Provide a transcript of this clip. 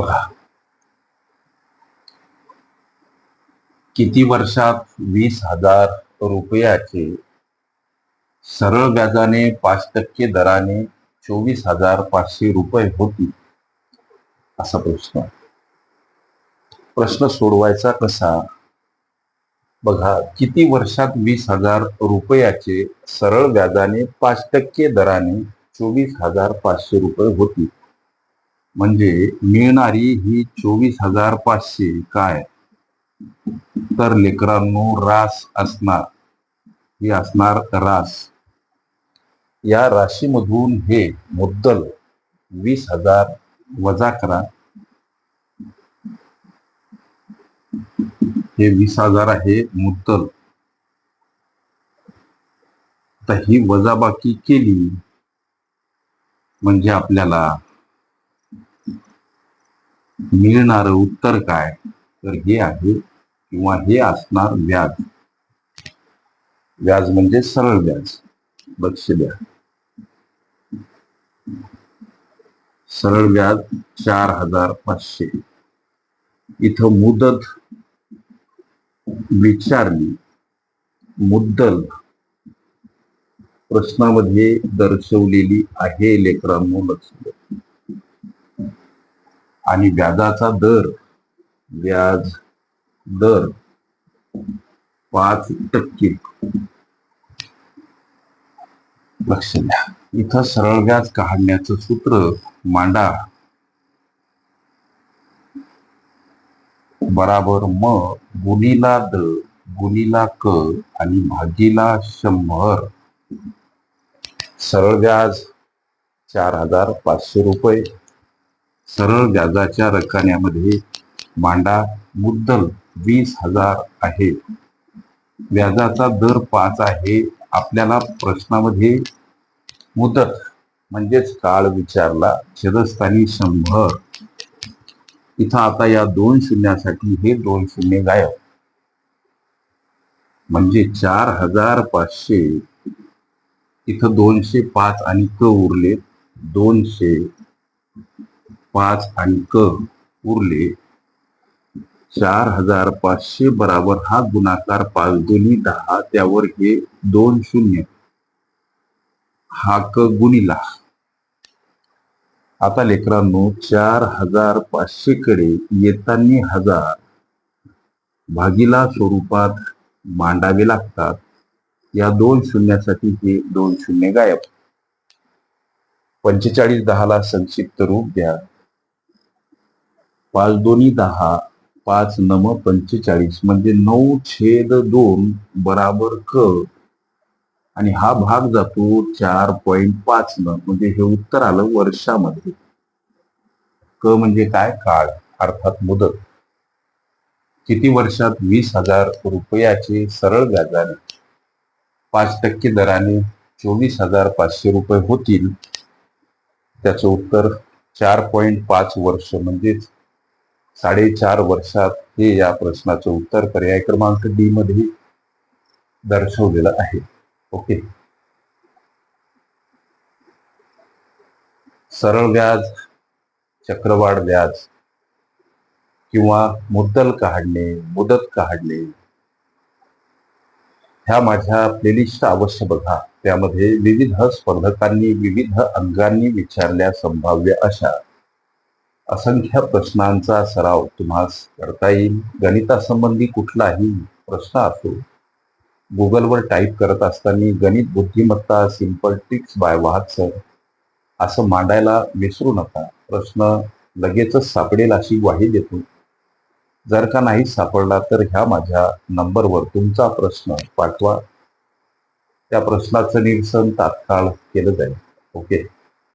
बघा. किती वर्षात वीस हजार रुपयाचे सरळ व्याजाने पाच टक्के दराने चोवीस हजार पाचशे रुपये होती? असा प्रश्न. प्रश्न सोडवायचा कसा? बघा किती वर्षात वीस हजार रुपयाचे सरळ व्याजाने पाच टक्के दराने चोवीस हजार पाचशे रुपये होती? म्हणजे मिळणारी ही चोवीस हजार पाचशे काय? तर लेकरांनो रास असणार. ही असणार रास. या राशीमधून हे मुद्दल वीस हजार वजा करा. हे वीस हजार आहे मुद्दल. तर ही वजाबाकी केली. म्हणजे आपल्याला मिळणार उत्तर काय? तर हे आहे किंवा हे असणार व्याज. व्याज म्हणजे सरळ व्याज. लक्ष द्या. सरळ व्याज चार हजार पाचशे इथं मुदत विचारली. मुद्दल प्रश्नामध्ये दर्शवलेली आहे लेकरांनो लक्ष द्या. आणि व्याजाचा दर व्याज दर पाच टक्के. लक्ष द्या. इथं सरळ व्याज काढण्याचं सूत्र मांडा. बराबर म गुणीला द गुणीला क आणि भागीला शंभर. सरळ व्याज चार हजार पाचशे रुपये. सरळ व्याजाच्या रकान्यामध्ये मांडा मुद्दल वीस हजार आहे. व्याजाचा दर पाच आहे आपल्याला प्रश्नामध्ये मुदत म्हणजेच काळ विचारला छेदस्थानी शंभर. इथं आता या दोन शून्यासाठी हे दोन शून्य गायब. म्हणजे चार हजार पाचशे. इथं दोनशे पाच आणि क उरले दोनशे. पाच अंक उरले. चार हजार पाचशे बराबर हा गुणाकार पाच दोन्ही दहा त्यावर हे दोन शून्य. हा क गुणिला. आता लेकरांनो चार हजार पाचशे कडे येतानी हजार भागीला स्वरूपात मांडावे लागतात. या दोन शून्यासाठी हे दोन शून्य गायब. पंचेचाळीस दहाला संक्षिप्त रूप द्या. पाच दोन्ही दहा पाच नम पंचेचाळीस म्हणजे नऊ छेद दोन बराबर क. आणि हा भाग जातो चार पॉइंट पाच न म्हणजे हे उत्तर आलं वर्षामध्ये. क म्हणजे काय? काळ अर्थात मुदत. किती वर्षात? वीस हजार रुपयाचे सरळ व्याजाने. पाच टक्के दराने चोवीस हजार पाचशे रुपये होतील. त्याचं उत्तर चार पॉइंट पाच वर्ष म्हणजेच साडेचार वर्षात हे या प्रश्नाचं उत्तर पर्याय क्रमांक डी मध्ये दर्शवलेलं आहे. ओके सरळ व्याज चक्रवाढ व्याज किंवा मुद्दल काढणे मुदत काढणे ह्या माझ्या प्लेलिस्ट अवश्य बघा. त्यामध्ये विविध स्पर्धकांनी विविध अंगांनी विचारल्या संभाव्य अशा. असंख्य प्रश्नांचा सराव तुम्हास करता येईल. गणितासंबंधी कुठलाही प्रश्न असो गुगलवर टाईप करत असताना गणित बुद्धिमत्ता सिंपल ट्रिक्स बाय वाहत सर असं मांडायला विसरू नका. प्रश्न लगेचच सापडेल अशी ग्वाही देतो. जर का नाही सापडला तर ह्या माझ्या नंबरवर तुमचा प्रश्न पाठवा. त्या प्रश्नाचं निरसन तात्काळ केलं जाईल. ओके?